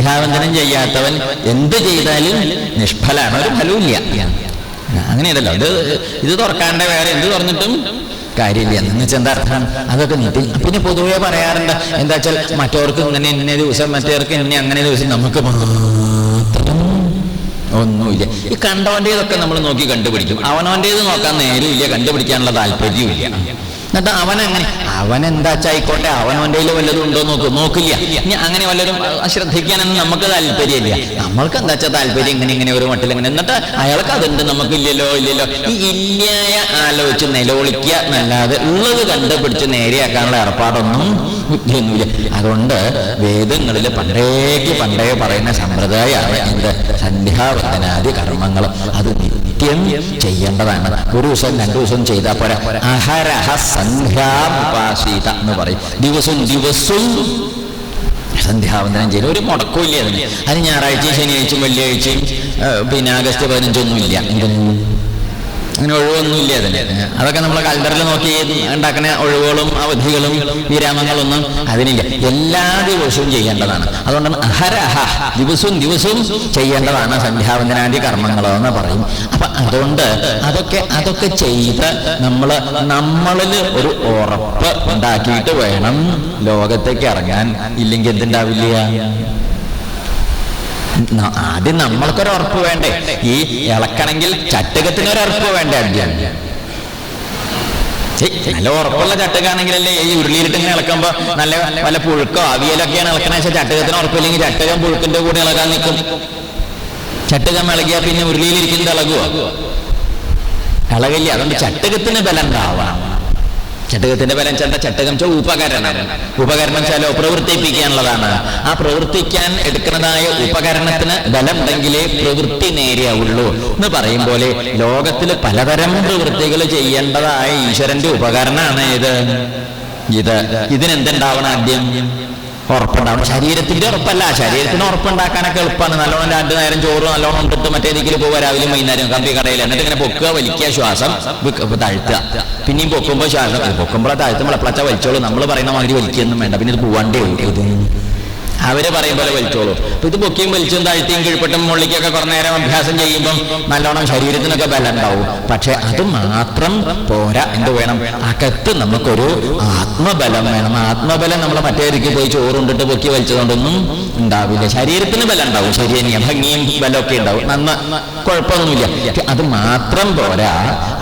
സന്ധ്യാവന്തനം ചെയ്യാത്തവൻ എന്ത് ചെയ്താലും നിഷ്ഫലാണ് ഒരു ഫലവുമില്ല. അങ്ങനെയല്ലല്ലോ. ഇത് ഇത് തുറക്കാണ്ട് വേറെ എന്ത് തുറന്നിട്ടും കാര്യമില്ല. എന്ന് വെച്ചാൽ എന്താ അർത്ഥം? അതൊക്കെ നീട്ടി. പിന്നെ പൊതുവെ പറയാറുണ്ട് എന്താ വെച്ചാൽ മറ്റവർക്ക് ഇങ്ങനെ ഇന്ന ദിവസം മറ്റവർക്ക് ഇന്ന അങ്ങനെ ദിവസം നമുക്ക് മാത്രം ഒന്നുമില്ല. ഈ കണ്ടവന്റെതൊക്കെ നമ്മൾ നോക്കി കണ്ടുപിടിക്കും. അവനവന്റേത് നോക്കാൻ നേരമില്ല കണ്ടുപിടിക്കാനുള്ള താല്പര്യമില്ല എന്നിട്ട് അവൻ അങ്ങനെ അവൻ എന്താ ആയിക്കോട്ടെ അവനവന്റെ വല്ലതും ഉണ്ടോ നോക്ക് നോക്കില്ല. ഇനി അങ്ങനെ വല്ലതും ശ്രദ്ധിക്കാനൊന്നും നമുക്ക് താല്പര്യമില്ല. നമ്മൾക്ക് എന്താ വെച്ചാൽ താല്പര്യം? ഇങ്ങനെ ഇങ്ങനെ ഒരു മട്ടിൽ ഇങ്ങനെ എന്നിട്ട് അയാൾക്ക് അതുണ്ട് നമുക്ക് ഇല്ലല്ലോ. ഇല്ലല്ലോ ഈ ഇല്ലായ ആലോചിച്ച് നിലവിളിക്കുക എന്നല്ലാതെ ഉള്ളത് കണ്ടുപിടിച്ച് നേരെയാക്കാനുള്ള ഏർപ്പാടൊന്നും ബുദ്ധിയൊന്നുമില്ല അതുകൊണ്ട് വേദങ്ങളിൽ പണ്ടേക്ക് പണ്ടേ പറയുന്ന സമ്പ്രദായമാണ് എന്ത് സന്ധ്യാവർത്തനാദി കർമ്മങ്ങൾ അത് നിത്യം ചെയ്യേണ്ടതാണ്. ഒരു ദിവസം രണ്ടു ദിവസം ചെയ്താൽ പോരാ. അഹരഹ സന്ധ്യാമുപാസീത എന്ന് പറയും. ദിവസവും ദിവസവും സന്ധ്യാവന്തനം ചെയ്ത് ഒരു മുടക്കമില്ല അതിന്. അത് ഞായറാഴ്ചയും ശനിയാഴ്ചയും വെള്ളിയാഴ്ചയും പിന്നെ ആഗസ്റ്റ് പതിനഞ്ചൊന്നും ഇല്ല. അങ്ങനെ ഒഴിവൊന്നുമില്ല അതിന്. അതൊക്കെ നമ്മളെ കലണ്ടറിൽ നോക്കി ഉണ്ടാക്കുന്ന ഒഴിവുകളും അവധികളും വിരാമങ്ങളൊന്നും അതിനില്ല. എല്ലാ ദിവസവും ചെയ്യേണ്ടതാണ്. അതുകൊണ്ടാണ് അഹരഹ ദിവസവും ദിവസവും ചെയ്യേണ്ടതാണ് സന്ധ്യാവന്തനാദി കർമ്മങ്ങളെന്ന് പറയും. അപ്പൊ അതുകൊണ്ട് അതൊക്കെ അതൊക്കെ ചെയ്ത് നമ്മൾ നമ്മളിൽ ഒരു ഉറപ്പ് ഉണ്ടാക്കിയിട്ട് വേണം ലോകത്തേക്ക് ഇറങ്ങാൻ. ഇല്ലെങ്കിൽ എന്തുണ്ടാവില്ല? ആദ്യം നമ്മൾക്കൊരു ഉറപ്പ് വേണ്ടേ? ഈ ഇളക്കണമെങ്കിൽ ചട്ടുകത്തിന് ഒരു ഉറപ്പ് വേണ്ടേ ഏയ്, നല്ല ഉറപ്പുള്ള ചട്ടകാണെങ്കിലല്ലേ ഈ ഉരുളിയിലിട്ട് ഇങ്ങനെ ഇളക്കുമ്പോ നല്ല വല്ല പുഴുക്കോ അവിയലൊക്കെയാണ് ഇളക്കണ വെച്ചാൽ ചട്ടുകത്തിന് ഉറപ്പില്ലെങ്കിൽ ചട്ടകം പുഴുക്കിന്റെ കൂടെ ഇളകാൻ നിൽക്കും. ചട്ടകം ഇളകിയാ പിന്നെ ഉരുളിയിലിരിക്കുന്നത് ഇളകുവോ? ഇളകില്ല അതുകൊണ്ട് ചട്ടുകത്തിന് ബലം ഉണ്ടാവാം. ചട്ടുകത്തിന്റെ ബലം ചെണ്ട ചട്ടകം ചോ ഉപകരണം. ഉപകരണം ചാലോ പ്രവർത്തിപ്പിക്കാനുള്ളതാണ്. ആ പ്രവർത്തിക്കാൻ എടുക്കുന്നതായ ഉപകരണത്തിന് ബലം ഉണ്ടെങ്കിലേ പ്രവൃത്തി നേരെയാവുള്ളൂ എന്ന് പറയും പോലെ ലോകത്തിൽ പലതരം പ്രവൃത്തികൾ ചെയ്യേണ്ടതായ ഈശ്വരന്റെ ഉപകരണമാണ് ഇത്. ഇത് ഇതിനെന്തുണ്ടാവണം ആദ്യം? ഉറപ്പുണ്ടാവണം ശരീരത്തിന്റെ ഉറപ്പല്ല. ശരീരത്തിന് ഉറപ്പുണ്ടാക്കാനൊക്കെ എളുപ്പമാണ്. നല്ലോണം രണ്ടു നേരം ചോറ് നല്ലോണം ഉണ്ടിട്ട് മറ്റേ ദിക്കിൽ പോവുക. രാവിലെ വൈകുന്നേരം കമ്പി കടയിൽ എന്നിട്ട് ഇങ്ങനെ പൊക്കുക വലിക്കുക ശ്വാസം താഴ്ത്തുക. പിന്നെയും പൊക്കുമ്പോൾ ശ്വാസം പൊക്കുമ്പോഴാണ് താഴ്ത്തുമ്പോൾ എപ്പോഴാ വലിച്ചോളൂ. നമ്മൾ പറയുന്ന മാതിരി വലിക്കുകയൊന്നും വേണ്ട. പിന്നെ ഇത് പോവാണ്ടേ. ഉള്ളൂ അവർ പറയും പോലെ വലിച്ചോളൂ. അപ്പൊ ഇത് പൊക്കിയും വലിച്ചും താഴ്ത്തിയും കീഴ്പ്പെട്ടും മുള്ളിക്കൊക്കെ കുറേ നേരം അഭ്യാസം ചെയ്യുമ്പം നല്ലോണം ശരീരത്തിനൊക്കെ ബലം ഉണ്ടാവും പക്ഷെ അത് മാത്രം പോരാ. എന്ത് വേണം? അകത്ത് നമുക്കൊരു ആത്മബലം വേണം. ആത്മബലം നമ്മൾ മറ്റേ ഇരിക്കും പോയി ചോറുണ്ടിട്ട് പൊക്കി വലിച്ചതുകൊണ്ടൊന്നും ഉണ്ടാവില്ല. ശരീരത്തിന് ബലം ഉണ്ടാവും ശരീരം ഭംഗിയും ബലമൊക്കെ ഉണ്ടാവും. നന്ന കുഴപ്പമൊന്നുമില്ല. അത് മാത്രം പോരാ.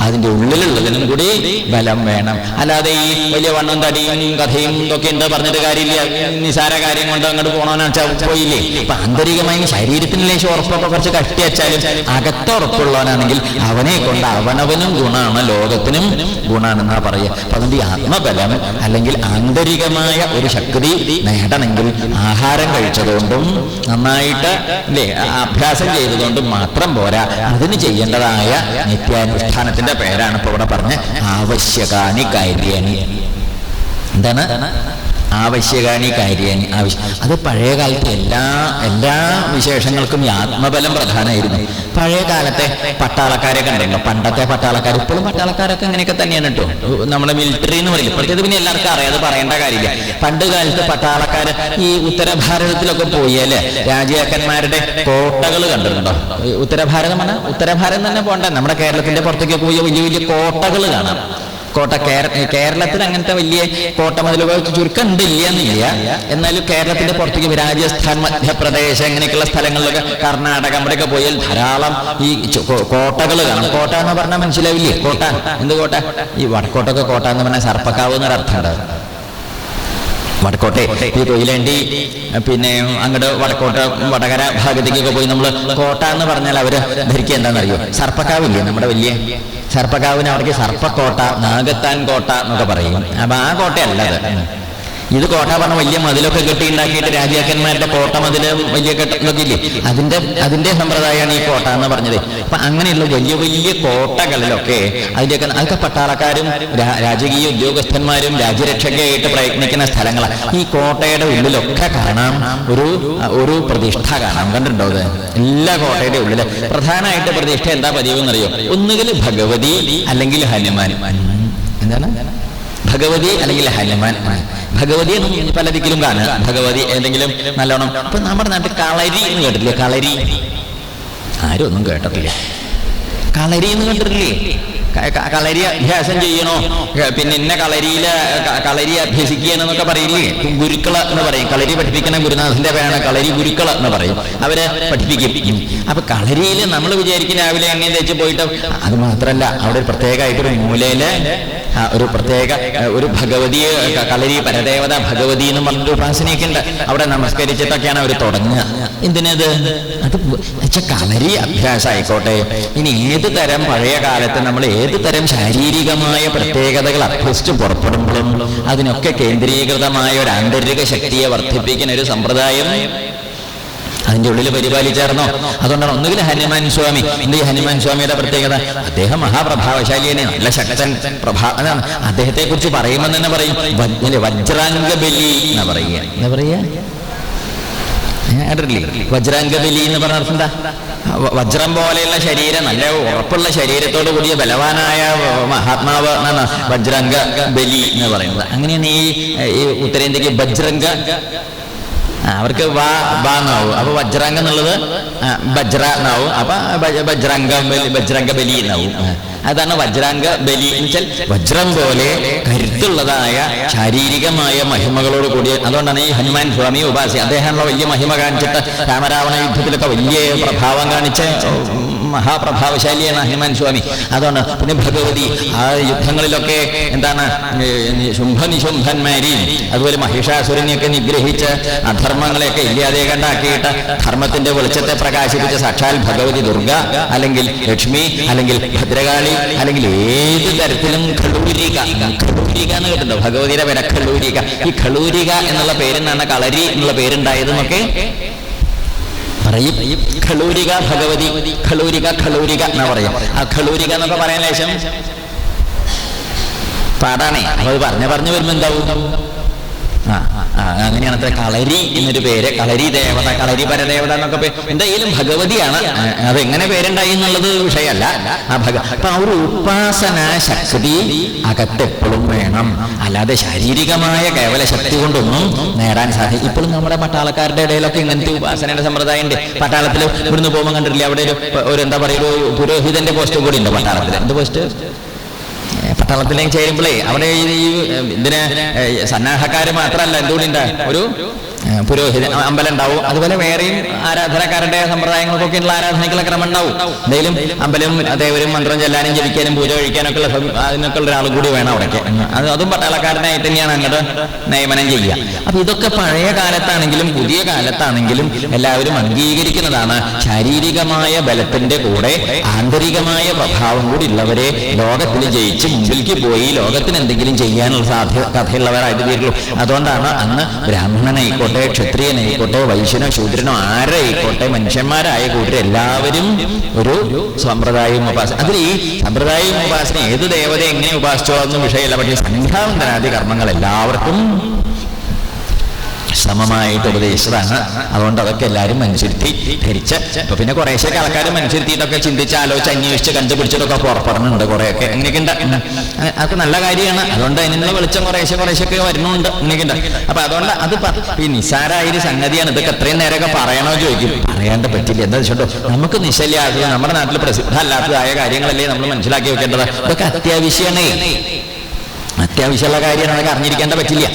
അതിന്റെ ഉള്ളിലുള്ളതിനും കൂടി ബലം വേണം. അല്ലാതെ ഈ വലിയ വണ്ണം തടിയും കഥയും ഒക്കെ ഉണ്ട് പറഞ്ഞിട്ട് കാര്യമില്ല. നിസാര കാര്യം കൊണ്ട് അങ്ങോട്ട് പോകണമെന്ന് പോയില്ലേ അപ്പൊ ആന്തരികമായി ശരീരത്തിന് ലേശം ഉറപ്പൊക്കെ കുറച്ച് കട്ടി വെച്ചാലും? അകത്ത് ഉറപ്പുള്ളവനാണെങ്കിൽ അവനെ കൊണ്ട് അവനവനും ഗുണമാണ് ലോകത്തിനും ഗുണാണെന്നാ പറയുക. അപ്പൊ ഈ ആത്മബലം അല്ലെങ്കിൽ ആന്തരികമായ ഒരു ശക്തി നേടണമെങ്കിൽ ആഹാരം കഴിച്ചതുകൊണ്ടും നന്നായിട്ട് അല്ലേ അഭ്യാസം ചെയ്തതുകൊണ്ടും മാത്രം പോരാ. അതിന് ചെയ്യേണ്ടതായ നിത്യാനുഷ്ഠാനത്തിന്റെ പേരാണ് ഇപ്പൊ ഇവിടെ പറഞ്ഞ ആവശ്യകാനി കാര്യണി. എന്താണ്? ആവശ്യകാനി കാര്യാനി ആവശ്യം അത് പഴയ കാലത്ത് എല്ലാ എല്ലാ വിശേഷങ്ങൾക്കും ഈ ആത്മബലം പ്രധാനമായിരുന്നു. പഴയ കാലത്തെ പട്ടാളക്കാരെ കണ്ടല്ലോ പണ്ടത്തെ പട്ടാളക്കാർ ഇപ്പോഴും പട്ടാളക്കാരൊക്കെ അങ്ങനെയൊക്കെ തന്നെയാണ് കേട്ടോ നമ്മുടെ മിലിറ്ററി എന്ന് പറയില്ല. ഇപ്പോഴത്തേത് പിന്നെ എല്ലാവർക്കും അറിയാം. അത് പറയേണ്ട കാര്യമില്ല. പണ്ട് കാലത്ത് പട്ടാളക്കാർ ഈ ഉത്തര ഭാരതത്തിലൊക്കെ അല്ലെ? രാജാക്കന്മാരുടെ കോട്ടകൾ കണ്ടിട്ടുണ്ടോ? ഉത്തര ഭാരതം പറഞ്ഞാൽ തന്നെ പോകണ്ട നമ്മുടെ കേരളത്തിന്റെ പുറത്തേക്ക് പോയി വലിയ വലിയ കോട്ടകൾ കാണാം. കോട്ട കേര- കേരളത്തിൽ അങ്ങനത്തെ വലിയ കോട്ട മതിലുകൾ ചുരുക്കം ഉണ്ട് ഇല്ല എന്നില്ല. എന്നാലും കേരളത്തിന്റെ പുറത്തേക്ക് രാജസ്ഥാൻ മധ്യപ്രദേശ് അങ്ങനെയൊക്കെയുള്ള സ്ഥലങ്ങളിലൊക്കെ കർണാടക അവിടെയൊക്കെ പോയാൽ ധാരാളം ഈ കോട്ടകൾ കാണും. കോട്ട എന്ന് പറഞ്ഞാൽ മനസ്സിലാവില്ലേ? കോട്ട. എന്ത് കോട്ട? ഈ വടക്കോട്ടൊക്കെ കോട്ട എന്ന് പറഞ്ഞാൽ സർപ്പക്കാവ് എന്നൊരു അർത്ഥമുണ്ട് വടക്കോട്ടെ. ഈ കൊയിലേണ്ടി പിന്നെ അങ്ങോട്ട് വടക്കോട്ട വടകര ഭാഗത്തേക്കൊക്കെ പോയി നമ്മൾ കോട്ട എന്ന് പറഞ്ഞാൽ അവർ ധരിക്കുക എന്താണെന്നറിയോ? സർപ്പക്കാവില്ലേ നമ്മുടെ വലിയ? സർപ്പക്കാവിന് അവർക്ക് സർപ്പക്കോട്ട നാഗത്താൻ കോട്ട എന്നൊക്കെ പറയും. അപ്പൊ ആ കോട്ടയല്ല അത്. ഇത് കോട്ട പറഞ്ഞ വലിയ മതിലൊക്കെ കെട്ടി ഉണ്ടാക്കിയിട്ട് രാജാക്കന്മാരുടെ കോട്ട മതിൽ വലിയ കെട്ടൊക്കെ ഇല്ലേ അതിന്റെ അതിന്റെ സമ്പ്രദായമാണ് ഈ കോട്ട എന്ന് പറഞ്ഞത്. അപ്പൊ അങ്ങനെയുള്ള വലിയ വലിയ കോട്ടകളിലൊക്കെ അതിന്റെയൊക്കെ അതൊക്കെ പട്ടാളക്കാരും രാജകീയ ഉദ്യോഗസ്ഥന്മാരും രാജ്യരക്ഷയ്ക്കായിട്ട് പ്രയത്നിക്കുന്ന സ്ഥലങ്ങളാണ് ഈ കോട്ടയുടെ ഉള്ളിലൊക്കെ കാണാം ഒരു ഒരു പ്രതിഷ്ഠ കാണാം. കണ്ടിട്ടുണ്ടോ അത്? എല്ലാ കോട്ടയുടെ ഉള്ളിൽ. പ്രധാനമായിട്ട് പ്രതിഷ്ഠ എന്താ പതിവെന്ന് അറിയോ ഒന്നുകിൽ ഭഗവതി അല്ലെങ്കിൽ ഹനുമാൻ. എന്താണ്? ഭഗവതി അല്ലെങ്കിൽ ഹനുമാൻ. ഭഗവതി എന്ന് പല ദിക്കിലും കാണുക ഭഗവതി ഏതെങ്കിലും നല്ലോണം. അപ്പൊ നമ്മുടെ നാട്ടിൽ കളരി എന്ന് കേട്ടില്ലേ കളരി. ആരും ഒന്നും കേട്ടിട്ടില്ല കളരി എന്ന് കണ്ടിട്ടില്ലേ ക- ക- കളരി അഭ്യാസം ചെയ്യണോ? പിന്നെ ഇന്ന കളരിയിൽ കളരി കളരി അഭ്യസിക്കുകയെന്നൊക്കെ പറയില്ലേ? ഗുരുക്കൾ എന്ന് പറയും. കളരി പഠിപ്പിക്കണം ഗുരുനാഥന്റെ പേരാണ് കളരി ഗുരുക്കൾ എന്ന് പറയും. അവരെ പഠിപ്പിക്കും. അപ്പൊ കളരിയിൽ നമ്മൾ വിചാരിക്കും രാവിലെ എണ്ണയും തേച്ച് പോയിട്ട് അത് മാത്രല്ല അവിടെ പ്രത്യേകമായിട്ടൊരു മൂലയിൽ ഒരു പ്രത്യേക ഒരു ഭഗവതി കളരി പരദേവത ഭഗവതി എന്ന് പറഞ്ഞൊരു ഉപാസനയൊക്കെ ഉണ്ട് അവിടെ നമസ്കരിച്ചിട്ടൊക്കെയാണ് അവർ തുടങ്ങുക. എന്തിനത്? അത് കളരി അഭ്യാസമായിക്കോട്ടെ ഇനി ഏത് തരം പഴയ കാലത്ത് നമ്മൾ ഏത് തരം ശാരീരികമായ പ്രത്യേകതകൾ അഭ്യസിച്ച് പുറപ്പെടുമ്പോഴും അതിനൊക്കെ കേന്ദ്രീകൃതമായ ഒരു ആന്തരിക ശക്തിയെ വർദ്ധിപ്പിക്കുന്ന ഒരു സമ്പ്രദായം അതിന്റെ ഉള്ളിൽ പരിപാലിച്ചായിരുന്നോ അതുകൊണ്ടാണ് ഒന്നുകിൽ ഹനുമാൻ സ്വാമി എന്ത് ഹനുമാൻ സ്വാമിയുടെ പ്രത്യേകത. അദ്ദേഹം മഹാപ്രഭാവശാലിയാണ് നല്ല ശക്തൻ പ്രഭാ അതാണ്. അദ്ദേഹത്തെ കുറിച്ച് പറയുമ്പോൾ തന്നെ പറയും വജ്രാംഗ ബലി വജ്രാംഗബലി എന്ന് പറയുക. എന്താ പറയുക? വജ്രാംഗബലി എന്ന് പറഞ്ഞ അർത്ഥം എന്താ? വജ്രം പോലെയുള്ള ശരീരം നല്ല ഉറപ്പുള്ള ശരീരത്തോട് കൂടിയ ബലവാനായ മഹാത്മാവ് എന്നാണ് വജ്രംഗ ബലി എന്ന് പറയുന്നത്. അങ്ങനെയാണ് ഈ ഉത്തരേന്ത്യക്ക് വജ്രംഗ ആ, അവർക്ക് വാ ബാ അപ്പൊ വജ്രാംഗം എന്നുള്ളത് ബജ്ര എന്നാവും. അപ്പൊ വജ- ബജ്രംഗ ബലി എന്നാവും. അതാണ് വജ്രാംഗ ബലി. വെച്ചാൽ വജ്രം പോലെ കരുത്തുള്ളതായ ശാരീരികമായ മഹിമകളോട് കൂടിയ അതുകൊണ്ടാണ് ഈ ഹനുമാൻ സ്വാമി ഉപാസി അദ്ദേഹമുള്ള വലിയ മഹിമ കാണിച്ചിട്ട് രാമരാവണ യുദ്ധത്തിലൊക്കെ വലിയ പ്രഭാവം കാണിച്ച മഹാപ്രഭാവശാലിയാണ് ഹനുമാൻ സ്വാമി. അതുകൊണ്ട് പിന്നെ ഭഗവതി ആ യുദ്ധങ്ങളിലൊക്കെ എന്താണ് ശുംഭനിശുംഭന്മാരെയും അതുപോലെ മഹിഷാസുരനെയൊക്കെ നിഗ്രഹിച്ച് അധർമ്മങ്ങളെയൊക്കെ ഇല്ലാതെ കണ്ടാക്കിയിട്ട് ധർമ്മത്തിന്റെ വെളിച്ചത്തെ പ്രകാശിപ്പിച്ച സാക്ഷാൽ ഭഗവതി ദുർഗ അല്ലെങ്കിൽ ലക്ഷ്മി അല്ലെങ്കിൽ ഭദ്രകാളി അല്ലെങ്കിൽ ഏത് തരത്തിലും ഖളൂരിക. ഖളൂരിക എന്ന് കേട്ടിട്ടുണ്ടോ? ഭഗവതിയുടെ പേര ഖളൂരിക. ഈ ഖളൂരിക എന്നുള്ള പേരിനാണ് കളരി എന്നുള്ള പേരുണ്ടായതെന്നൊക്കെ പറയും. ഖളൂരിക ഭഗവതി ഖളൂരിക ഖളൂരിക എന്നാ പറയും. ആ ഖളൂരിക എന്നൊക്കെ പറയാൻ ലേശം പാടാണേ. അത് പറഞ്ഞു പറഞ്ഞു വരുമ്പോ എന്താവും? ആ, അങ്ങനെയാണ് അത്ര കളരി എന്നൊരു പേര്. കളരി ദേവത കളരി പരദേവത എന്നൊക്കെ എന്തായാലും ഭഗവതിയാണ്. അതെങ്ങനെ പേരുണ്ടായി എന്നുള്ളത് വിഷയമല്ല. ആ ഭഗ അപ്പൊ ആ ഒരു ഉപാസന ശക്തി അകത്തെപ്പോഴും വേണം. അല്ലാതെ ശാരീരികമായ കേവല ശക്തി കൊണ്ടൊന്നും നേടാൻ സാധിക്കും ഇപ്പോഴും നമ്മുടെ പട്ടാളക്കാരുടെ ഇടയിലൊക്കെ ഇങ്ങനത്തെ ഉപാസനയുടെ സമ്പ്രദായം ഉണ്ട് പട്ടാളത്തിൽ ഇവിടുന്ന് പോകുമ്പോൾ കണ്ടിട്ടില്ല? അവിടെ ഒരു എന്താ പറയുക പുരോഹിതന്റെ പോസ്റ്റ് കൂടി ഉണ്ട് പട്ടാളത്തിൽ എന്ത് പോസ്റ്റ് പട്ടാളത്തിലേക്ക് ചേരുമ്പോഴേ അവിടെ ഈ ഇതിന് സന്നാഹക്കാർ മാത്രമല്ല എന്തുകൊണ്ടുണ്ട് ഒരു പുരോഹിതൻ അമ്പലം ഉണ്ടാവും. അതുപോലെ വേറെയും ആരാധനക്കാരുടെ സമ്പ്രദായങ്ങൾക്കൊക്കെ ഉള്ള ആരാധനയ്ക്കുള്ള ക്രമം ഉണ്ടാവും. എന്തെങ്കിലും അമ്പലം ദേവരും മന്ത്രം ചെല്ലാനും ജപിക്കാനും പൂജ കഴിക്കാനൊക്കെ ഉള്ള അതിനൊക്കെ ഉള്ള ഒരാൾ കൂടി വേണം അവിടേക്ക്. അത് അതും പട്ടാളക്കാരനായി തന്നെയാണ് അങ്ങോട്ട് നിയമനം ചെയ്യുക. അപ്പൊ ഇതൊക്കെ പഴയ കാലത്താണെങ്കിലും പുതിയ കാലത്താണെങ്കിലും എല്ലാവരും അംഗീകരിക്കുന്നതാണ് ശാരീരികമായ ബലത്തിന്റെ കൂടെ ആന്തരികമായ പ്രഭാവം കൂടി ഉള്ളവരെ ലോകത്തിൽ ജയിച്ച് മുമ്പിലേക്ക് പോയി ലോകത്തിന് എന്തെങ്കിലും ചെയ്യാനുള്ള സാധ്യ കഥയുള്ളവരായിട്ട് തീരുള്ളൂ. അതുകൊണ്ടാണ് അന്ന് ബ്രാഹ്മണനായിക്കോട്ടെ ക്ഷത്രിയനായിക്കോട്ടെ വൈശ്യനോ ശൂദ്രനോ ആരായിക്കോട്ടെ മനുഷ്യന്മാരായ കൂട്ടർ എല്ലാവരും ഒരു സമ്പ്രദായം ഉപാസന അതിൽ ഈ സമ്പ്രദായം ഉപാസന ഏത് ദേവത എങ്ങനെ ഉപാസിച്ചോ എന്നും വിഷയമല്ല. പക്ഷേ സംഘാവന്തനാദി കർമ്മങ്ങൾ എല്ലാവർക്കും സമമായിട്ട് ഉപദേശിച്ചതാണ്. അതുകൊണ്ട് അതൊക്കെ എല്ലാവരും മനുഷ്യരുത്തി ധരിച്ച്. ഇപ്പൊ പിന്നെ കുറേശ്ശൊക്കെ ആൾക്കാർ അനുസരിച്ചിട്ടൊക്കെ ചിന്തിച്ച് ആലോചിച്ച് അന്വേഷിച്ച് കണ്ടുപിടിച്ചിട്ടൊക്കെ പുറപ്പെടുന്നുണ്ട് കുറെയൊക്കെ. അങ്ങനെയൊക്കെ ഉണ്ട് അതൊക്കെ നല്ല കാര്യമാണ്. അതുകൊണ്ട് അതിനുള്ള വെളിച്ചം കുറേശ്ശെ കുറേശ്ശൊക്കെ വരുന്നുണ്ട്. അങ്ങനെയൊക്കെ ഉണ്ട് അപ്പൊ അതുകൊണ്ട് അത് ഈ നിസാരായൊരു സംഗതിയാണ്. ഇതൊക്കെ എത്രയും നേരമൊക്കെ പറയണോ ചോദിക്കും. പറയാണ്ട് പറ്റില്ല. എന്താ വെച്ചോ നമുക്ക് നിശല്യാകുക നമ്മുടെ നാട്ടിൽ പ്രസിദ്ധമല്ലാത്തതായ കാര്യങ്ങളല്ലേ നമ്മൾ മനസ്സിലാക്കി വെക്കേണ്ടത്. ഇതൊക്കെ അത്യാവശ്യമാണ്. അത്യാവശ്യമുള്ള കാര്യമാണ് നമുക്ക് അറിഞ്ഞിരിക്കേണ്ട പറ്റില്ല.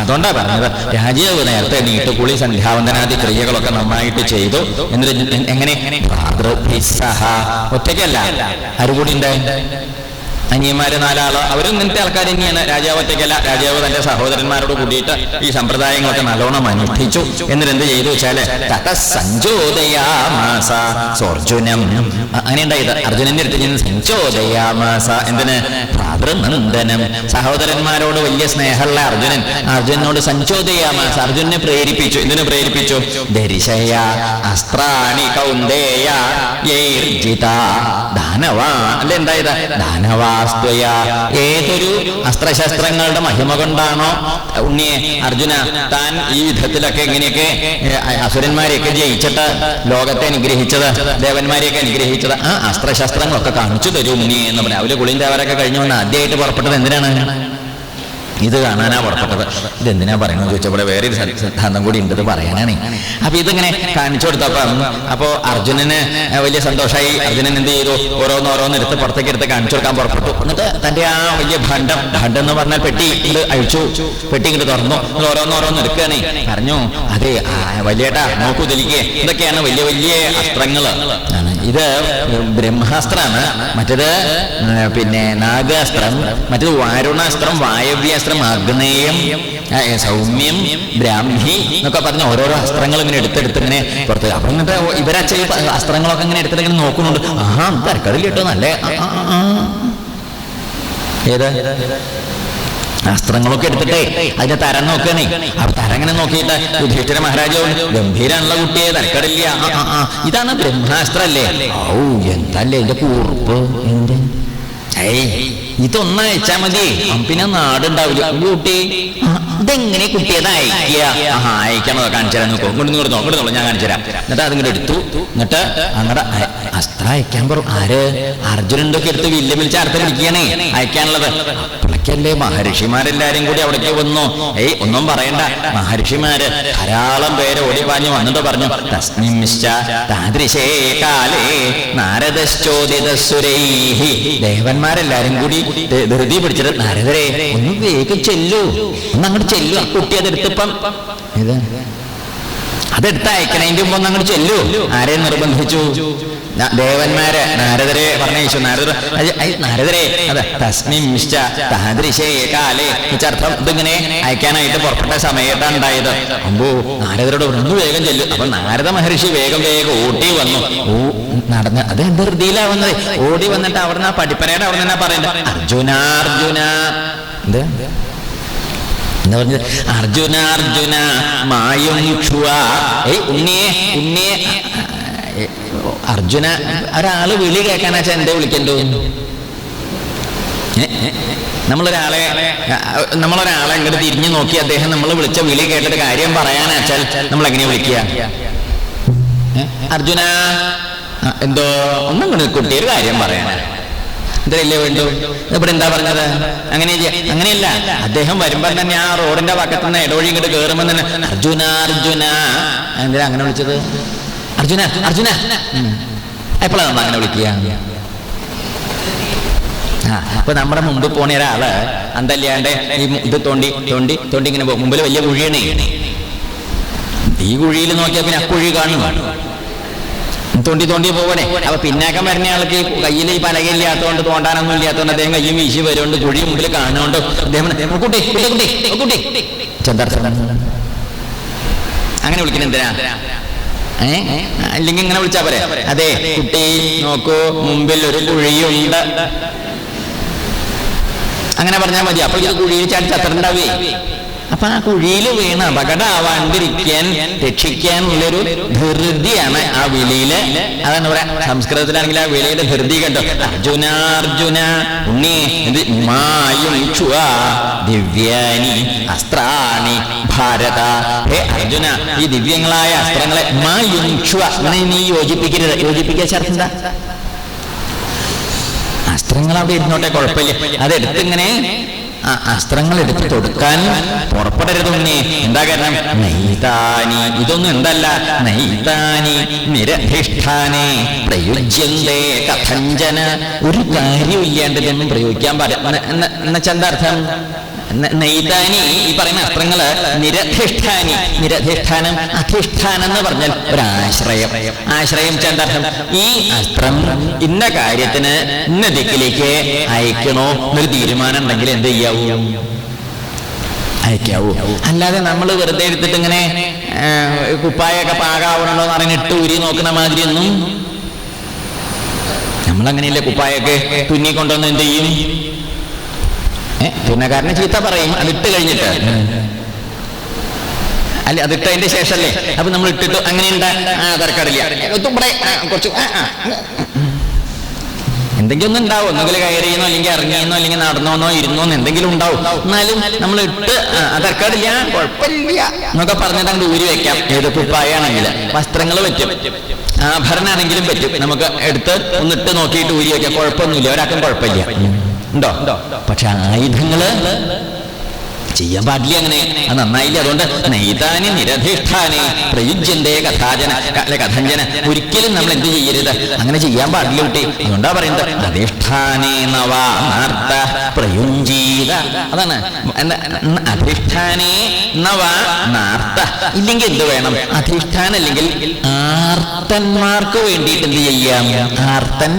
അതുകൊണ്ടാ പറഞ്ഞത്. രാജീവ് നേരത്തെ നീട്ടുകുളി സന്ധ്യാവന്തനാദി ക്രിയകളൊക്കെ നന്നായിട്ട് ചെയ്തു. എന്നിട്ട് എങ്ങനെ? ഒറ്റയ്ക്കല്ല ഒറ്റയ്ക്കല്ല. ആരുകൂടി ഉണ്ട്? അനിയന്മാര് നാലാൾ അവരും ഇങ്ങനത്തെ ആൾക്കാർ തന്നെയാണ്. രാജാവ് ഒറ്റയ്ക്കല്ല. രാജാവ് തന്റെ സഹോദരന്മാരോട് കൂടിയിട്ട് ഈ സമ്പ്രദായങ്ങളൊക്കെ നല്ലോണം അനുഷ്ഠിച്ചു. എന്നിട്ട് എന്ത് ചെയ്തു വെച്ചാൽ തതസഞ്ചോദയാമാസ സോർജുനം അങ്ങനെ ഉണ്ടായത് അർജുനന്റെ അടുത്ത് ചെന്ന് സഞ്ചോദയാമാസ എന്തിന്? ഭ്രാതൃനന്ദനം. സഹോദരന്മാരോട് വലിയ സ്നേഹമുള്ള അർജുനൻ അർജുനോട് സഞ്ചോദയാമാസ അർജുനെ പ്രേരിപ്പിച്ചു. എന്തിനു പ്രേരിപ്പിച്ചു? ദരിശയ അസ്ത്രാണി കൗന്ദേയ ദാനവാ അല്ലെ എന്തായത്? ഏതൊരു അസ്ത്രശസ്ത്രങ്ങളുടെ മഹിമ കൊണ്ടാണോ? ഉണ്ണിയെ അർജുന താൻ ഈ വിധത്തിലൊക്കെ ഇങ്ങനെയൊക്കെ അസുരന്മാരെയൊക്കെ ജയിച്ചിട്ട് ലോകത്തെ അനുഗ്രഹിച്ചത് ദേവന്മാരെയൊക്കെ അനുഗ്രഹിച്ചത്. ആ അസ്ത്രശസ്ത്രങ്ങളൊക്കെ കാണിച്ചു തരൂ ഉണ്ണിയെ എന്ന് പറയാം അവർ കുളിയും അവരൊക്കെ കഴിഞ്ഞു വന്ന് ആദ്യമായിട്ട് പുറപ്പെട്ടത് എന്തിനാണ്? ഇത് കാണാനാ പുറപ്പെട്ടത്. ഇതെന്തിനാ പറയണെന്ന് ചോദിച്ചപ്പോൾ വേറെ ഒരു സിദ്ധാന്തം കൂടി ഉണ്ട്. ഇത് പറയാനാണ്. അപ്പൊ ഇതിങ്ങനെ കാണിച്ചു കൊടുത്തപ്പം അപ്പോ അർജുനന് വലിയ സന്തോഷമായി അർജുനൻ എന്ത് ചെയ്തു? ഓരോന്ന് ഓരോന്ന് എടുത്ത് പുറത്തേക്ക് എടുത്ത് കാണിച്ചു കൊടുക്കാൻ പുറപ്പെട്ടു. എന്നിട്ട് തന്റെ ആ വലിയ ഭണ്ഡം ഭണ്ഡം എന്ന് പറഞ്ഞാൽ പെട്ടി ഇങ്ങോട്ട് അഴിച്ചു. പെട്ടി ഇങ്ങോട്ട് തുറന്നു. ഓരോന്ന് ഓരോന്ന് എടുക്കുകയാണ്. പറഞ്ഞു അതെ വലിയ നോക്കൂ ഇതിലേക്ക്. ഇതൊക്കെയാണ് വലിയ വലിയ അസ്ത്രങ്ങൾ. ആണ്. ഇത് ബ്രഹ്മാസ്ത്രമാണ്. മറ്റേത് പിന്നെ നാഗാസ്ത്രം മറ്റേത് വാരുണാസ്ത്രം വായവ്യാസ്ത്രം ആഗ്നേയം സൗമ്യം ബ്രാഹ്മി എന്നൊക്കെ പറഞ്ഞ ഓരോരോ അസ്ത്രങ്ങൾ ഇങ്ങനെ എടുത്തെടുത്ത് ഇങ്ങനെ പുറത്ത് അപ്പൊ എന്നിട്ട് ഇവരാ പ- അസ്ത്രങ്ങളൊക്കെ ഇങ്ങനെ എടുത്തിട്ട് ഇങ്ങനെ നോക്കുന്നുണ്ട്. ആഹാ തരക്കടില്ല കേട്ടോ. നല്ല. ഏത്? അസ്ത്രങ്ങളൊക്കെ എടുത്തിട്ടേ അതിന്റെ തരം നോക്കണേ അപ്പൊ തരം ഇങ്ങനെ നോക്കിയിട്ട്? യുധിഷ്ഠിര മഹാരാജോ ഗംഭീരാണുള്ള കുട്ടിയെ തരക്കടില്ല ഇതാണ് ബ്രഹ്മാസ്ത്രം അല്ലേ ഇതാണ് ബ്രഹ്മാസ്ത്രല്ലേ? ഔ എന്തല്ലേ ഇതിന്റെ കൂർപ്പ്? എന്റെ ഏയ്. ഇതൊന്നും അയച്ചാ മതി. പിന്നെ നാടുണ്ടാവില്ല. കുട്ടി. ഇതെങ്ങനെ കുട്ടിയത് അയക്കുക ആഹാ അയക്കണോ കാണിച്ചു തരാം നോക്കൂ. ഇങ്ങോട്ട് നോക്കട്ടെ നോളൂ ഞാൻ കാണിച്ചു തരാം. എന്നിട്ട് അതിങ്ങോട്ട് എടുത്തു. എന്നിട്ട് അങ്ങടെ അസ്ത്ര അയക്കാൻ പറ ആര്? അർജുനന്റെ ഒക്കെ എടുത്ത് വില്ല വിളിച്ച് അർത്ഥം ഇരിക്കുകയാണേ. അയക്കാനുള്ളത് അപ്പോഴേക്കല്ലേ മഹർഷിമാരെല്ലാരും കൂടി അവിടേക്ക് വന്നു. ഏയ് ഒന്നും പറയണ്ട. മഹർഷിമാര് ധാരാളം പേര് ഓടി പാഞ്ഞു വന്നിട്ട് പറഞ്ഞു ദേവന്മാരെല്ലാരും കൂടി ധൃതി പിടിച്ചിട്ട് നാരദരെ ഒന്ന് വേഗം ചെല്ലൂ. ഒന്ന് അങ്ങോട്ട് ചെല്ലു. ആ കുട്ടി അതെടുത്തിപ്പം ഇത് അതെടുത്ത് അയക്കണതിന്റെ മുമ്പ് അങ്ങോട്ട് ചെല്ലു. ആരെ നിർബന്ധിച്ചു? ദേവന്മാരെ. നാരദരെ പറഞ്ഞു നാരദർ നാരദരെ. അതെ. മിശ്ച താദൃശേ കാലേ. അർത്ഥം ഇതിങ്ങനെ അയക്കാനായിട്ട് പുറപ്പെട്ട സമയത്താണ് ഉണ്ടായത്. അമ്പോ നാരദരോട് ഒന്ന് വേഗം ചെല്ലു. അപ്പൊ നാരദ മഹർഷി വേഗം വേഗം ഓടി വന്നു. ഓ നടന്ന് അത് എന്ത് ഹൃദയിലാ വന്നത് ഓടി വന്നിട്ട് അവിടുന്ന് ആ പഠിപ്പനയുടെ അവിടെ നിന്നാ പറയുന്നത്? അർജുന അർജുന. എന്ത്? എന്താ പറഞ്ഞത് അർജുന അർജുന മായും ഉണ്ണിയെ ഉണ്ണിയെ. അർജുന ഒരാൾ വിളി കേൾക്കാനാച്ചാ എന്തേ വിളിക്കണ്ടോ. നമ്മളൊരാളെ നമ്മളൊരാളെ ഇങ്ങോട്ട് തിരിഞ്ഞു നോക്കി അദ്ദേഹം നമ്മൾ വിളിച്ച വിളി കേട്ടിട്ട് കാര്യം പറയാനാച്ചാൽ നമ്മൾ എങ്ങനെ വിളിക്കുക? അർജുന എന്തോ ഒന്നും കുട്ടി ഒരു കാര്യം പറയാനാ. ഇതല്ലേ വേണ്ടു ഇവിടെ എന്താ പറഞ്ഞത്? അങ്ങനെ അങ്ങനെയല്ല. അദ്ദേഹം വരുമ്പോ തന്നെ ആ റോഡിന്റെ പക്കത്തു നിന്ന് ഇടവഴി ഇങ്ങോട്ട് കയറുമ്പോ തന്നെ അർജുന അർജുന. എന്തിനാ അങ്ങനെ വിളിച്ചത്? അർജുന അർജുന. എപ്പോഴാണ് അങ്ങനെ വിളിക്കുക? അപ്പൊ നമ്മുടെ മുമ്പ് പോണ ഒരാൾ അന്തല്ലാണ്ട് ഈ ഇത് തോണ്ടി തോണ്ടി തോണ്ടി ഇങ്ങനെ പോകും. മുമ്പിൽ വലിയ കുഴിയാണ്. ഈ കുഴിയിൽ നോക്കിയാൽ പിന്നെ അക്കുഴി കാണും. തോണ്ടി തോണ്ടി പോകണേ അപ്പൊ പിന്നാക്കം വരുന്ന ആൾക്ക് കയ്യിൽ ഈ പലകയില്ലാത്തതുകൊണ്ട് തോണ്ടാനൊന്നും ഇല്ലാത്തതുകൊണ്ട് അദ്ദേഹം കയ്യും വീശി വരുന്നുണ്ട് കുഴി മുമ്പിൽ കാണുന്നുണ്ട്. അദ്ദേഹം "ഓ കുട്ടി കുട്ടി കുട്ടി ഓ കുട്ടി. ചെന്തർത്ഥം അങ്ങനെ വിളിക്കുന്ന എന്തിനാ? അല്ലെങ്കിൽ ഇങ്ങനെ വിളിച്ചാ പോരെ? അതെ കുട്ടി നോക്കൂ മുമ്പിൽ ഒരു കുഴിയുണ്ട്. അങ്ങനെ പറഞ്ഞാൽ മതി. അപ്പോൾ കുഴിയിൽ ചാടി ചത്തറുണ്ടാവേ. അപ്പൊ ആ കുഴിയിൽ വീണ് അപകടമാവാണ്ടിരിക്കാൻ രക്ഷിക്കാനുള്ളൊരു ധൃതിയാണ് ആ വിളിയിൽ. അതാണ് പറയാ സംസ്കൃതത്തിലാണെങ്കിൽ ആ വിളിയുടെ ധൃതി കണ്ടോ അർജുന അർജുന ദിവ്യാനി അസ്ത്രാണി ഭാരത. ഹേ അർജുന ഈ ദിവ്യങ്ങളായ അസ്ത്രങ്ങളെ മായും നീ യോജിപ്പിക്കരുത്. യോജിപ്പിക്കാൻ അർത്ഥം അസ്ത്രങ്ങൾ അവിടെ ഇരുന്നോട്ടെ കുഴപ്പമില്ല. അതെടുത്ത് ഇങ്ങനെ ആ അസ്ത്രങ്ങൾ എടുത്ത് തൊടുക്കാൻ പുറപ്പെടരുതൊന്നേ എന്താ കാരണം? നൈതാനി ഇതൊന്നും എന്തല്ല? നൈതാനി നിരധിഷ്ഠാനെ. പ്രയുജ്യന്തേ കഥഞ്ചന ഒരു കാര്യമില്ലാണ്ട് ഇതൊന്നും പ്രയോഗിക്കാൻ പാടില്ല. എന്നുവെച്ചാൽ എന്താ അർത്ഥം? ന- നൈതാനി ഈ പറയുന്ന അത്രങ്ങൾ നിരധിഷ്ഠാനി. നിരധിഷ്ഠാനം അധിഷ്ഠാനം എന്ന് പറഞ്ഞാൽ ഒരാശ്രയം. ആശ്രയം ചെന്തർഹം ഈ അസ്ത്രം ഇന്ന കാര്യത്തിന് ഇന്ന ദിക്കിലേക്ക് അയക്കണോ എന്നൊരു തീരുമാനം ഉണ്ടെങ്കിൽ എന്ത് ചെയ്യാവൂ? അയക്കാവൂ. അല്ലാതെ നമ്മൾ വെറുതെ എടുത്തിട്ട് ഇങ്ങനെ കുപ്പായൊക്കെ പാകാവണോ എന്ന് പറഞ്ഞ് ഇട്ട് ഉരി നോക്കുന്ന മാതിരി ഒന്നും നമ്മളങ്ങനെയല്ലേ കുപ്പായൊക്കെ തുന്നിക്കൊണ്ടൊന്ന് എന്ത് ചെയ്യും? തുന്നക്കാരനെ ചീത്ത പറയും. അതിട്ട് കഴിഞ്ഞിട്ട്. അല്ല? അതിട്ടതിന്റെ ശേഷല്ലേ? അപ്പൊ നമ്മൾ ഇട്ടിട്ട് അങ്ങനെ ഉണ്ടാ തിരക്കടില്ല. കുറച്ച്. എന്തെങ്കിലും ഒന്നും ഉണ്ടാവും? ഒന്നുകിൽ കയറിയെന്നോ അല്ലെങ്കിൽ ഇറങ്ങിയെന്നോ അല്ലെങ്കിൽ നടന്നോന്നോ ഇരുന്നോന്നോ എന്തെങ്കിലും ഉണ്ടാവും? എന്നാലും നമ്മൾ ഇട്ട് തരക്കാടില്ല. കുഴപ്പമില്ല. എന്നൊക്കെ പറഞ്ഞിട്ട് അങ്ങോട്ട് ഊരി വെക്കാം. ഏത് കുപ്പായാണെങ്കിൽ വസ്ത്രങ്ങൾ പറ്റും. ആഭരണാണെങ്കിലും പറ്റും. നമുക്ക് എടുത്ത് ഒന്നിട്ട് നോക്കിയിട്ട് ഊരി വെക്കാം. കുഴപ്പമൊന്നുമില്ല. ഒരാൾക്കും കുഴപ്പമില്ല. ഉണ്ടോ? പക്ഷെ ആയുധങ്ങൾ ചെയ്യാൻ പാടില്ല അങ്ങനെ. അത് നന്നായില്ല? അതുകൊണ്ട് നൈതാനി നിരധിഷ്ഠാനി പ്രയുജ്യന്തേ കഥാജന അല്ലെ കഥഞ്ജന. ഒരിക്കലും നമ്മൾ എന്ത് ചെയ്യരുത്. അങ്ങനെ ചെയ്യാൻ പാടില്ല കുട്ടി. അതുകൊണ്ടാ പറയുന്നത്. അധിഷ്ഠാനേ നവാർത്ത പ്രയുഞ്ജീത. അതാണ്. അധിഷ്ഠാനേ നവ നാർത്ത ഇല്ലെങ്കിൽ എന്ത് വേണം? അധിഷ്ഠാനം അല്ലെങ്കിൽ ആർത്തന്മാർക്ക് വേണ്ടിയിട്ട് എന്ത് ചെയ്യാം? ആർത്തൻ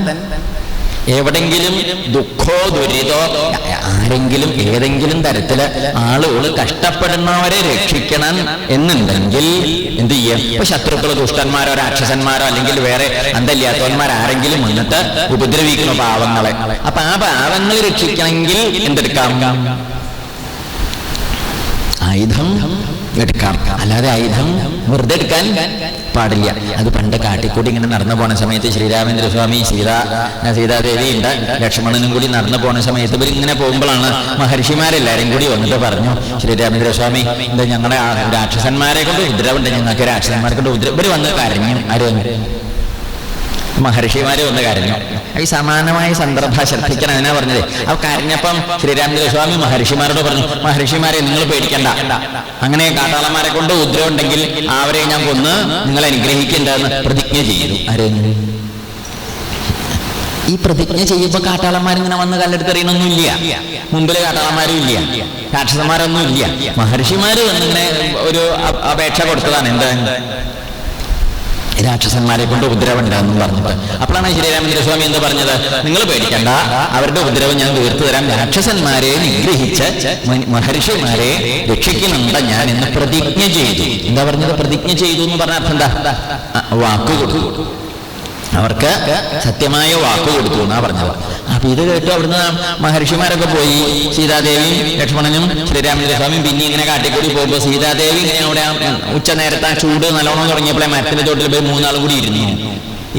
എവിടെങ്കിലും ദുഃഖോ ദുരിതോ ആരെങ്കിലും ഏതെങ്കിലും തരത്തിൽ ആളുകൾ കഷ്ടപ്പെടുന്നവരെ രക്ഷിക്കണം എന്നുണ്ടെങ്കിൽ എന്ത് ചെയ്യാം? ഇപ്പൊ ശത്രുക്കളോ ദുഷ്ടന്മാരോ രാക്ഷസന്മാരോ അല്ലെങ്കിൽ വേറെ അന്തല്ലാത്തവന്മാർ ആരെങ്കിലും വന്നിട്ട് ഉപദ്രവിക്കുന്നു പാവങ്ങളെ. അപ്പൊ ആ പാവങ്ങളെ രക്ഷിക്കണമെങ്കിൽ എന്തെടുക്കാം? ആയുധം എടുക്കാം. അല്ലാതെ ആയുധം വെറുതെ എടുക്കാൻ പാടില്ല. അത് പണ്ട് കാട്ടിക്കൂടി ഇങ്ങനെ നടന്നു പോണ സമയത്ത് ശ്രീരാമേന്ദ്ര സ്വാമി സീതാ സീതാദേവി ഉണ്ട്. ലക്ഷ്മണനും കൂടി നടന്നു പോണ സമയത്ത് ഇവർ ഇങ്ങനെ പോകുമ്പോഴാണ് മഹർഷിമാരെല്ലാരും കൂടി വന്നിട്ട് പറഞ്ഞു ശ്രീരാമേന്ദ്ര സ്വാമി എന്താ ഞങ്ങളുടെ രാക്ഷസന്മാരെ കൊണ്ട് ഉദ്രവുണ്ട്. ഞങ്ങൾക്ക് രാക്ഷസന്മാരെ കൊണ്ട് ഉപദ്രവം ഇവർ വന്ന് കരഞ്ഞു. ആര് മഹർഷിമാര് വന്ന് കരഞ്ഞു. ഈ സമാനമായ സന്ദർഭ ശ്രദ്ധിക്കണം എന്നാ പറഞ്ഞത്. അപ്പൊ കരഞ്ഞപ്പം ശ്രീരാമചന്ദ്ര സ്വാമി മഹർഷിമാരോട് പറഞ്ഞു മഹർഷിമാരെ നിങ്ങൾ പേടിക്കണ്ട. അങ്ങനെ കാട്ടാളന്മാരെ കൊണ്ട് ഉദ്രവം ഉണ്ടെങ്കിൽ അവരെ ഞാൻ കൊന്ന് നിങ്ങൾ അനുഗ്രഹിക്കേണ്ടതെന്ന് പ്രതിജ്ഞ ചെയ്തു. ആര് ഈ പ്രതിജ്ഞ ചെയ്യുമ്പോ കാട്ടാളന്മാരിങ്ങനെ വന്ന് കല്ലെടുത്തെറിയണമൊന്നും ഇല്ല. മുമ്പിൽ കാട്ടാളന്മാരും ഇല്ല. രാക്ഷസന്മാരൊന്നും ഇല്ല. മഹർഷിമാര് വന്നിങ്ങനെ ഒരു അപേക്ഷ കൊടുത്തതാണ്. എന്താ രാക്ഷസന്മാരെ കൊണ്ട് ഉപദ്രവം ഉണ്ടാകുന്നു പറഞ്ഞിട്ട്. അപ്പോഴാണ് ശ്രീരാമചന്ദ്ര സ്വാമി എന്ന് പറഞ്ഞത്? നിങ്ങൾ പേടിക്കണ്ട. അവരുടെ ഉപദ്രവം ഞാൻ തീർത്തു തരാം. രാക്ഷസന്മാരെ നിഗ്രഹിച്ച് മഹർഷിമാരെ രക്ഷിക്കുന്നുണ്ട് ഞാൻ എന്ന് പ്രതിജ്ഞ ചെയ്തു. എന്താ പറഞ്ഞത്? പ്രതിജ്ഞ ചെയ്തു എന്ന് പറഞ്ഞ അർത്ഥം എന്താ? വാക്ക് അവർക്ക് സത്യമായ വാക്ക് കൊടുത്തു എന്നാ പറഞ്ഞത്. അപ്പൊ ഇത് കേട്ടു അവിടുന്ന് മഹർഷിമാരൊക്കെ പോയി. സീതാദേവി ലക്ഷ്മണനും ശ്രീരാമചന്ദ്ര സ്വാമിയും പിന്നെ ഇങ്ങനെ കാട്ടിക്കൂടി പോകുമ്പോൾ സീതാദേവി ഇങ്ങനെ അവിടെ ഉച്ച നേരത്തെ ചൂട് നല്ലോണം തുടങ്ങിയപ്പോഴേ മരത്തിന്റെ ചോട്ടിൽ പോയി മൂന്നാളും കൂടി ഇരുന്നു.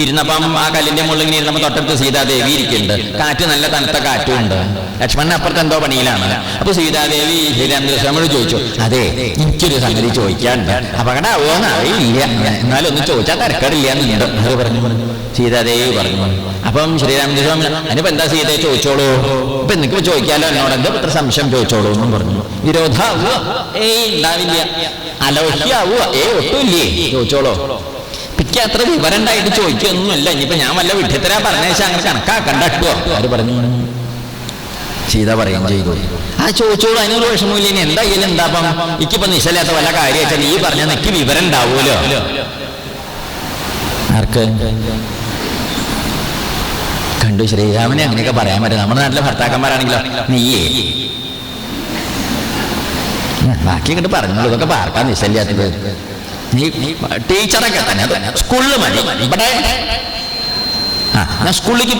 ഇരുന്നപ്പം ആ കല്ലിന്റെ മുകളിൽ ഇങ്ങനെ ഇരുന്നപ്പോൾ തൊട്ടടുത്ത് സീതാദേവി ഇരിക്കുന്നുണ്ട്. കാറ്റ് നല്ല തണുത്ത കാറ്റും ഉണ്ട് ലക്ഷ്മണൻ അപ്പുറത്ത് എന്തോ പണിയിലാണ്. അപ്പൊ സീതാദേവി സ്വാമിയോട് ചോദിച്ചു അതെ എനിക്കൊരു സംഗതി ചോദിക്കാണ്ട് അപകടമാവോന്ന് അറിയില്ല. എന്നാലും ഒന്ന് ചോദിച്ചാൽ തിരക്കടില്ല പറഞ്ഞു. സീതാദേവി പറഞ്ഞു. അപ്പം ശ്രീരാമകൃഷ്ണ അതിനിപ്പോ എന്താ സീതയെ ചോദിച്ചോളൂ? ഇപ്പൊ എനിക്ക് ചോദിക്കാലോ എന്നോട്? എന്താ ഇത്ര സംശയം ചോദിച്ചോളൂ എന്നും പറഞ്ഞു. വിരോധാവുക? ഏയ് ഉണ്ടാവില്ല. അലോഹ്യാവുക? ഏ ഒട്ടുമില്ലേ? ചോദിച്ചോളൂ. പിക്ക് അത്ര വിവരണ്ടായിട്ട് ചോദിക്കൊന്നുമില്ല. ഇനിയിപ്പോ ഞാൻ വല്ല വിഡ്ഢിത്തരാ പറഞ്ഞേച്ചാ അങ്ങനെ കണക്കാക്കണ്ട കേട്ടോ. അവർ പറഞ്ഞു ചെയ്ത പറയുകയും ചെയ്തു. ആ ചോദിച്ചോളൂ അതിനൊരു വിഷമമില്ല ഇനി എന്തായാലും എന്താപ്പം എനിക്കിപ്പോ നിശലാത്ത വല്ല കാര്യമാച്ചാൽ ഈ പറഞ്ഞാൽ എനിക്ക് വിവരം ഉണ്ടാവുമല്ലോ ആർക്ക്? കണ്ടു ശ്രീരാമനെ അങ്ങനെയൊക്കെ പറയാൻ പറ്റും. നമ്മുടെ നാട്ടിലെ ഭർത്താക്കന്മാരാണെങ്കിലോ? നീയേ. ബാക്കി ഇങ്ങോട്ട് പറഞ്ഞോളൂ. ഇതൊക്കെ പാർക്കാൻ നിശല്യാത്തത് നീ ടീച്ചറൊക്കെ തന്നെ സ്കൂളിൽ മതി. ഇവിടെ ആ ഞാൻ സ്കൂളിലേക്ക്